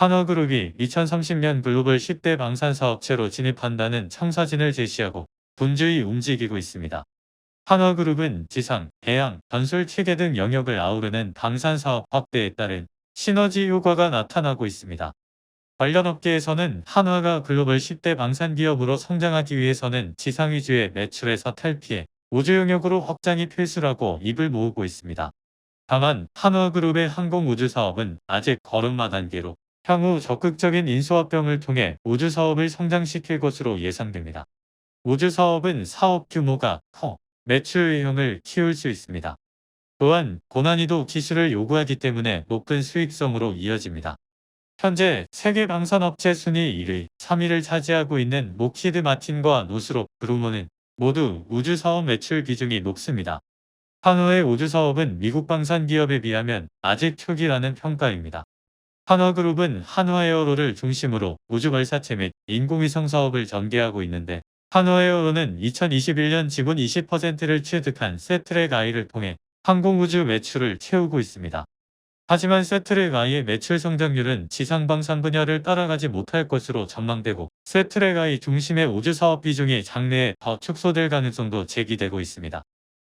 한화그룹이 2030년 글로벌 10대 방산사업체로 진입한다는 청사진을 제시하고 분주히 움직이고 있습니다. 한화그룹은 지상, 해양, 전술 체계 등 영역을 아우르는 방산사업 확대에 따른 시너지 효과가 나타나고 있습니다. 관련 업계에서는 한화가 글로벌 10대 방산기업으로 성장하기 위해서는 지상 위주의 매출에서 탈피해 우주 영역으로 확장이 필수라고 입을 모으고 있습니다. 다만 한화그룹의 항공우주 사업은 아직 걸음마 단계로 향후 적극적인 인수합병을 통해 우주 사업을 성장시킬 것으로 예상됩니다. 우주 사업은 사업 규모가 커 매출 의형을 키울 수 있습니다. 또한 고난이도 기술을 요구하기 때문에 높은 수익성으로 이어집니다. 현재 세계 방산업체 순위 1위, 3위를 차지하고 있는 모키드 마틴과 노스롭, 브루머는 모두 우주 사업 매출 비중이 높습니다. 한화의 우주 사업은 미국 방산 기업에 비하면 아직 초기라는 평가입니다. 한화그룹은 한화에어로를 중심으로 우주 발사체 및 인공위성 사업을 전개하고 있는데 한화에어로는 2021년 지분 20%를 취득한 세트랙 아이를 통해 항공우주 매출을 채우고 있습니다. 하지만 세트랙 아이의 매출 성장률은 지상방산 분야를 따라가지 못할 것으로 전망되고 세트랙 아이 중심의 우주 사업 비중이 장래에 더 축소될 가능성도 제기되고 있습니다.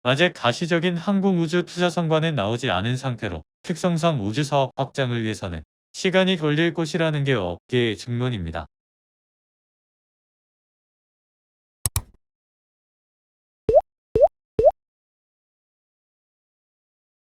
아직 가시적인 항공우주 투자 성과는 나오지 않은 상태로 특성상 우주 사업 확장을 위해서는 시간이 걸릴 것이라는 게 업계의 증론입니다.